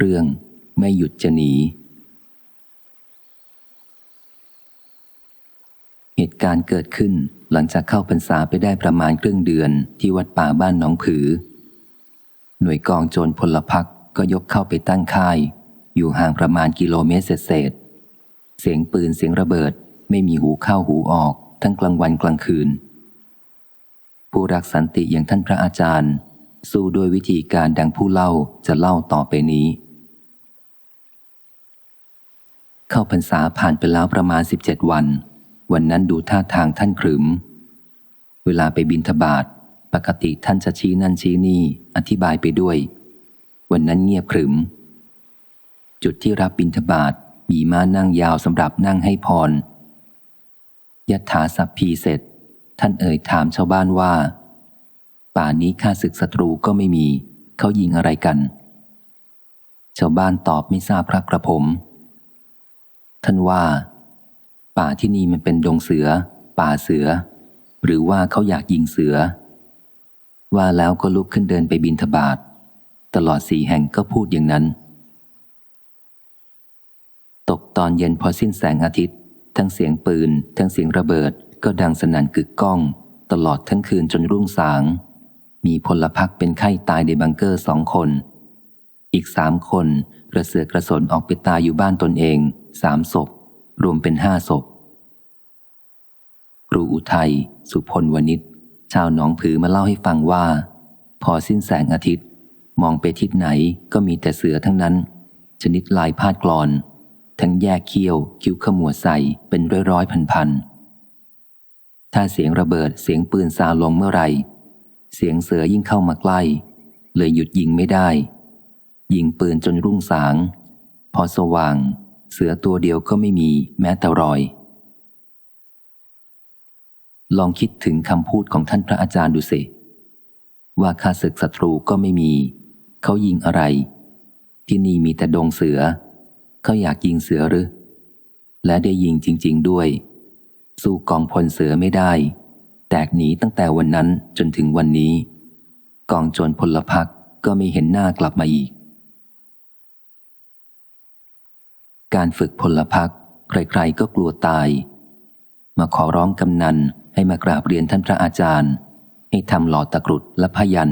เรื่อง ไม่หยุดจะหนี เหตุการณ์เกิดขึ้นหลังจากเข้าพรรษาไปได้ประมาณครึ่งเดือนที่วัดป่าบ้านหนองผือ หน่วยกองโจรพลพักก็ยกเข้าไปตั้งค่าย อยู่ห่างประมาณกิโลเมตรเศษ เสียงปืนเสียงระเบิดไม่มีหูเข้าหูออก ทั้งกลางวันกลางคืน ผู้รักสันติอย่างท่านพระอาจารย์ สู้ด้วยวิธีการดังผู้เล่าจะเล่าต่อไปนี้ เข้าพรรษาผ่านไปแล้วประมาณ 17 วัน วันนั้นดูท่าทางท่านขรึม เวลาไปบินทบาทปกติท่านจะชี้นั่นชี้นี่อธิบายไปด้วย วันนั้นเงียบขรึม จุดที่รับบินทบาทมีม้านั่งยาวสำหรับนั่งให้พรยถาสัพพีเสร็จ ท่านเอ่ยถามชาวบ้านว่า ป่านี้ข้าศึกศัตรูก็ไม่มี เขายิงอะไรกัน ชาวบ้านตอบไม่ทราบพระกระผม ท่านว่า ป่าที่นี่มันเป็นดงเสือ ป่าเสือ หรือว่าเขาอยากยิงเสือ ว่าแล้วก็ลุกขึ้นเดินไปบินทบาทตลอดสี่แห่งก็พูดอย่างนั้น ตกตอนเย็นพอสิ้นแสงอาทิตย์ ทั้งเสียงปืน ทั้งเสียงระเบิด ก็ดังสนั่นกึกก้อง ตลอดทั้งคืนจนรุ่งสาง มีพลพักเป็นไข้ตายในบังเกอร์สองคน อีกสามคนกระเสือกกระสนออกไปตายอยู่บ้านตนเอง สามศพ รวมเป็นห้าศพครูอุทัย สุพลวณิชชาวหนองผือมาเล่าให้ฟังว่า พอสิ้นแสงอาทิตย์ มองไปทิศไหนก็มีแต่เสือทั้งนั้น ชนิดลายพาดกรอน ทั้งแยกเขี้ยว คิ้วขมวดใส่เป็นร้อยร้อยพันพันถ้าเสียงระเบิดเสียงปืนซาลงเมื่อไหร่ เสียงเสือยิ่งเข้ามาใกล้ เลยหยุดยิงไม่ได้ ยิงปืนจนรุ่งสาง พอสว่าง เสือตัวเดียวก็ไม่มีแม้แต่รอย ลองคิดถึงคำพูดของท่านพระอาจารย์ดูสิ ว่าข้าศึกศัตรูก็ไม่มี เขายิงอะไร ที่นี่มีแต่ดงเสือ เขาอยากยิงเสือหรือ และได้ยิงจริง ๆด้วย สู้กองพลเสือไม่ได้ แตกหนีตั้งแต่วันนั้นจนถึงวันนี้ กองโจรพลพักก็ไม่เห็นหน้ากลับมาอีก การฝึกพลพักใครๆก็กลัวตาย มาขอร้องกำนันให้มากราบเรียนท่านพระอาจารย์ ให้ทำหลอดตะกรุดและพยัน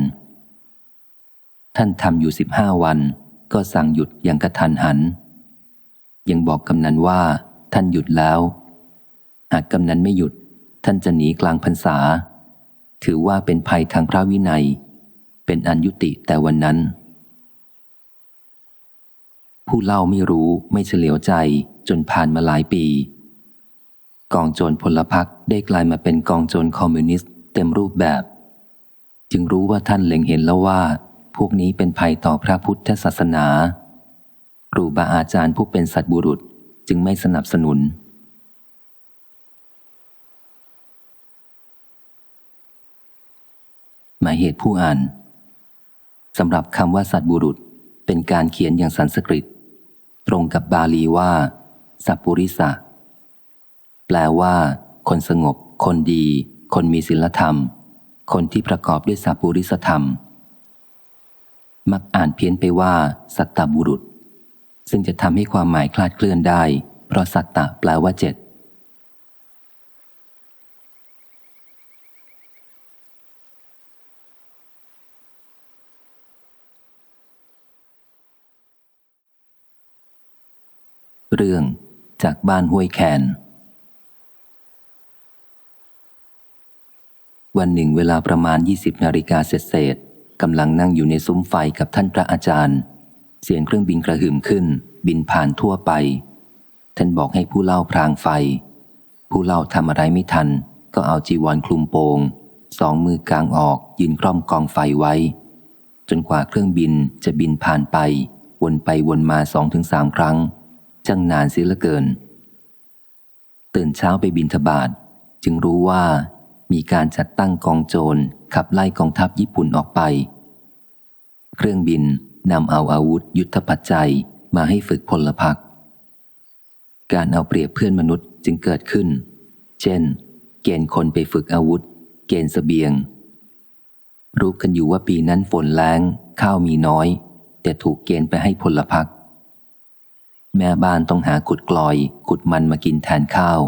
ท่านทำอยู่สิบห้าวัน ก็สั่งหยุดอย่างกระทันหัน ยังบอกกำนันว่า ท่านหยุดแล้ว หากกำนันไม่หยุด ท่านจะหนีกลางพรรษา ถือว่าเป็นภัยทางพระวินัย เป็นอันยุติแต่วันนั้น ผู้เล่าไม่รู้ไม่เฉลียวใจจนผ่านมาหลายปี กองโจรพลพรรคได้กลายมาเป็นกองโจรคอมมิวนิสต์เต็มรูปแบบ จึงรู้ว่าท่านเล็งเห็นแล้วว่า พวกนี้เป็นภัยต่อพระพุทธศาสนาครูบาอาจารย์ผู้เป็นสัตบุรุษจึงไม่สนับสนุน หมายเหตุผู้อ่านสำหรับคำว่าสัตบุรุษเป็นการเขียนอย่างสันสกฤต ตรงกับบาลีว่า สัพปุริสะ แปลว่า คนสงบ คนดี คนมีศีลธรรม คนที่ประกอบด้วยสัพปุริสธรรม มักอ่านเพี้ยนไปว่า สัตตบุรุษ ซึ่งจะทำให้ความหมายคลาดเคลื่อนได้ เพราะสัตตะแปลว่าเจ็ด เรื่องจากบ้านห้วยแคน วันหนึ่งเวลาประมาณ 20 นาฬิกาเศษๆกำลังนั่งอยู่ในซุ้มไฟกับท่านพระอาจารย์ เสียงเครื่องบินกระหึ่มขึ้น บินผ่านทั่วไป ท่านบอกให้ผู้เล่าพรางไฟ ผู้เล่าทำอะไรไม่ทัน ก็เอาจีวรคลุมโปง สองมือกลางออกยืนคล่อมกองไฟไว้ จนกว่าเครื่องบินจะบินผ่านไป วนไปวนมาสองถึงสามครั้ง จังนานเสียเหลือเกิน ตื่นเช้าไปบินทบาทจึงรู้ว่ามีการจัดตั้งกองโจรขับไล่กองทัพญี่ปุ่นออกไป เครื่องบินนำเอาอาวุธยุทธปัจจัยมาให้ฝึกพลพรรคการเอาเปรียบเพื่อนมนุษย์จึงเกิดขึ้น เช่น เกณฑ์คนไปฝึกอาวุธ เกณฑ์สเสบียง รู้กันอยู่ว่าปีนั้นฝนแรงข้าวมีน้อย แต่ถูกเกณฑ์ไปให้พลพัก แม่บ้านต้องหาขุดกลอย ขุดมันมากินแทนข้าว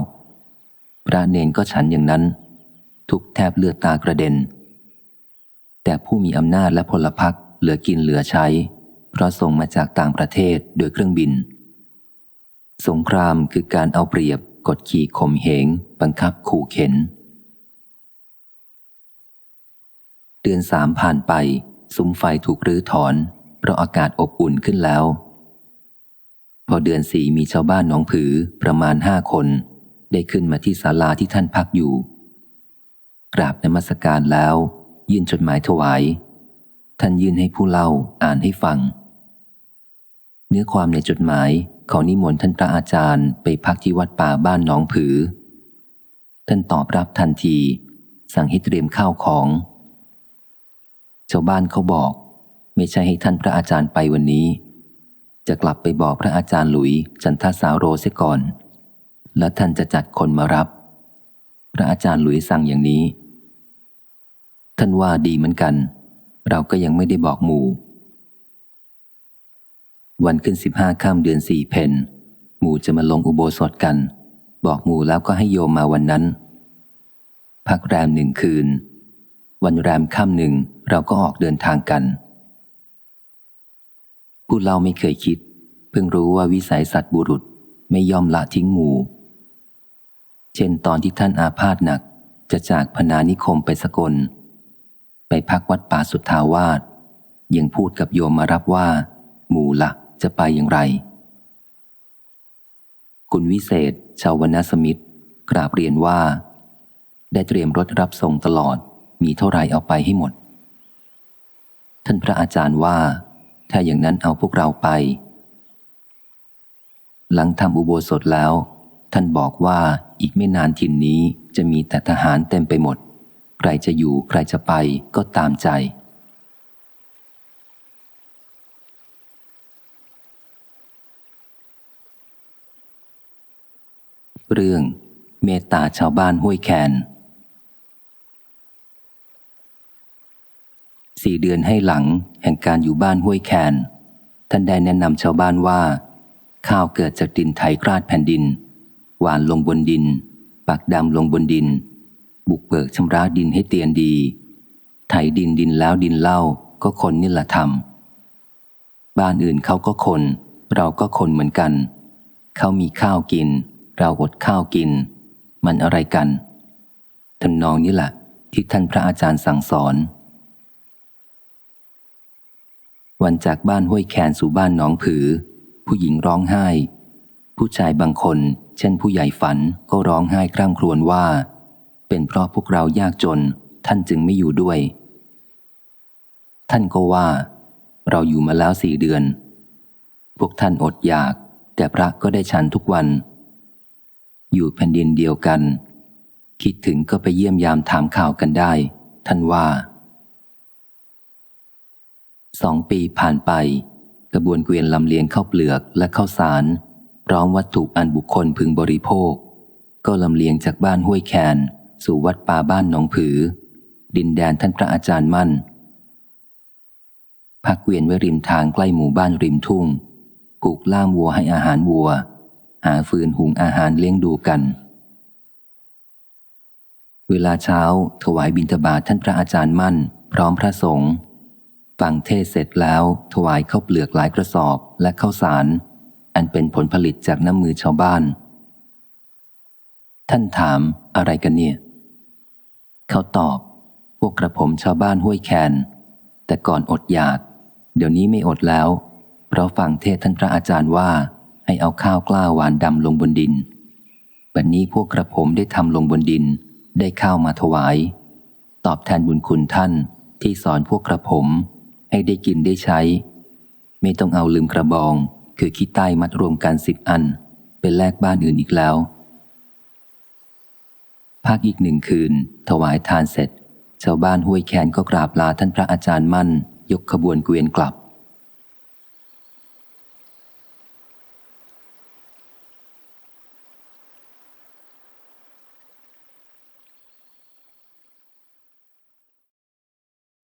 พระเนนก็ฉันอย่างนั้น ทุกแทบเลือดตากระเด็น แต่ผู้มีอำนาจและพลพักเหลือกินเหลือใช้ เพราะส่งมาจากต่างประเทศโดยเครื่องบิน สงครามคือการเอาเปรียบกดขี่ข่มเหง บังคับขู่เข็น เดือนสามผ่านไป ซุ้มไฟถูกรื้อถอน เพราะอากาศอบอุ่นขึ้นแล้ว พอเดือนสี่มีชาวบ้านหนองผือประมาณห้าคน ได้ขึ้นมาที่ศาลาที่ท่านพักอยู่ กราบนมัสการแล้ว ยื่นจดหมายถวาย ท่านยื่นให้ผู้เล่าอ่านให้ฟัง เนื้อความในจดหมายขอนิมนต์ท่านพระอาจารย์ไปพักที่วัดป่าบ้านหนองผือ ท่านตอบรับทันที สั่งให้เตรียมข้าวของ ชาวบ้านเขาบอก ไม่ใช่ให้ท่านพระอาจารย์ไปวันนี้ จะกลับไปบอกพระอาจารย์หลุยจันทสาวโรเสียก่อน แล้วท่านจะจัดคนมารับ พระอาจารย์หลุยสั่งอย่างนี้ ท่านว่าดีเหมือนกัน เราก็ยังไม่ได้บอกหมู่ วันขึ้นสิบห้าข้ามเดือนสี่เพนหมู่จะมาลงอุโบสถกัน บอกหมู่แล้วก็ให้โยมมาวันนั้น พักแรมหนึ่งคืน วันแรมค่ำหนึ่งเราก็ออกเดินทางกัน ผู้เล่าไม่เคยคิด เพิ่งรู้ว่าวิสัยสัตว์บุรุษไม่ยอมละทิ้งหมู่ เช่นตอนที่ท่านอาพาธหนักจะจากพนานิคมไปสกล ไปพักวัดป่าสุทธาวาสยังพูดกับโยมมารับว่า หมู่ละจะไปอย่างไร คุณวิเศษ ชาววนสมิทธกราบเรียนว่า ได้เตรียมรถรับส่งตลอดมีเท่าไรเอาไปให้หมด ท่านพระอาจารย์ว่า ถ้าอย่างนั้นเอาพวกเราไป หลังทำอุโบสถแล้ว ท่านบอกว่าอีกไม่นานถิ่นนี้จะมีแต่ทหารเต็มไปหมด ใครจะอยู่ใครจะไปก็ตามใจ เรื่องเมตตาชาวบ้านห้วยแคน สี่เดือนให้หลังแห่งการอยู่บ้านห้วยแคน ท่านได้แนะนำชาวบ้านว่า ข้าวเกิดจากดินไทยคราดแผ่นดิน หวานลงบนดิน ปักดำลงบนดิน บุกเบิกชำระดินให้เตียนดี ไถดินดินแล้วดินเล่าก็คนนี่แหละทำบ้านอื่นเขาก็คน เราก็คนเหมือนกัน เขามีข้าวกิน เราอดข้าวกิน มันอะไรกันทำนนองนี้แหละที่ท่านพระอาจารย์สั่งสอน วันจากบ้านห้วยแคนสู่บ้านหนองผือ ผู้หญิงร้องไห้ ผู้ชายบางคน เช่นผู้ใหญ่ฝันก็ร้องไห้คร่ำครวญว่า เป็นเพราะพวกเรายากจนท่านจึงไม่อยู่ด้วย ท่านก็ว่า เราอยู่มาแล้วสี่เดือน พวกท่านอดอยาก แต่พระก็ได้ฉันทุกวัน อยู่แผ่นดินเดียวกัน คิดถึงก็ไปเยี่ยมยามถามข่าวกันได้ ท่านว่า สองปีผ่านไป กระบวนเกวียนลำเลียงข้าวเปลือกและข้าวสาร พร้อมวัตถุอันบุคคลพึงบริโภค ก็ลำเลียงจากบ้านห้วยแคน สู่วัดป่าบ้านหนองผือ ดินแดนท่านพระอาจารย์มั่น พักเกวียนไว้ริมทางใกล้หมู่บ้านริมทุ่งผูกล่ามวัวให้อาหารวัว หาฟืนหุงอาหารเลี้ยงดูกัน เวลาเช้าถวายบิณฑบาตท่านพระอาจารย์มั่น พร้อมพระสงฆ์ ฟังเทศเสร็จแล้ว ถวายข้าวเปลือกหลายกระสอบและข้าวสาร อันเป็นผลผลิตจากน้ำมือชาวบ้าน ท่านถามอะไรกันเนี่ย เขาตอบ พวกกระผมชาวบ้านห้วยแคน แต่ก่อนอดอยาก เดี๋ยวนี้ไม่อดแล้ว เพราะฟังเทศท่านพระอาจารย์ว่า ให้เอาข้าวกล้าหวานดำลงบนดิน บัดนนี้พวกกระผมได้ทำลงบนดิน ได้ข้าวมาถวาย ตอบแทนบุญคุณท่านที่สอนพวกกระผม ให้ได้กินได้ใช้ ไม่ต้องเอาลืมกระบอง คือขี้ใต้มัดรวมกันสิบอัน เป็นแลกบ้านอื่นอีกแล้ว ภาคอีกหนึ่งคืน ถวายทานเสร็จ ชาวบ้านห้วยแคนก็กราบลาท่านพระอาจารย์มั่น ยกขบวนเกวียนกลับ